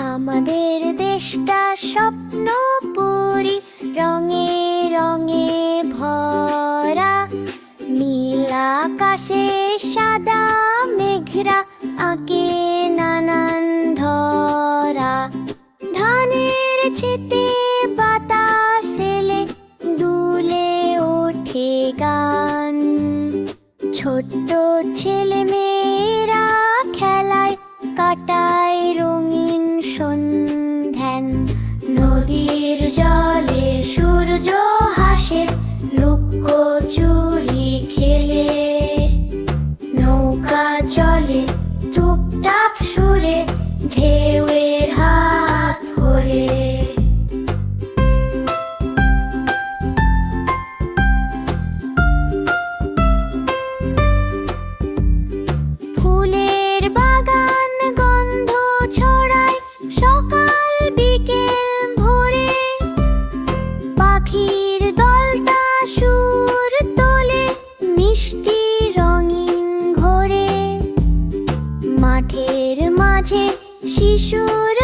আমাদের দেশটা স্বপ্ন পুরি রঙে রঙে ভরা। নীল আকাশে সাদা মেঘরা, আঁকে নানান ধরা। ধানের চেতে বাতাস এলে দুলে ওঠে গান। ছোট্ট ছেলে মেয়েরা সকাল ভোরে পাখির দলটা মিষ্টি রঙিন মাঠের মাঝে শিশুর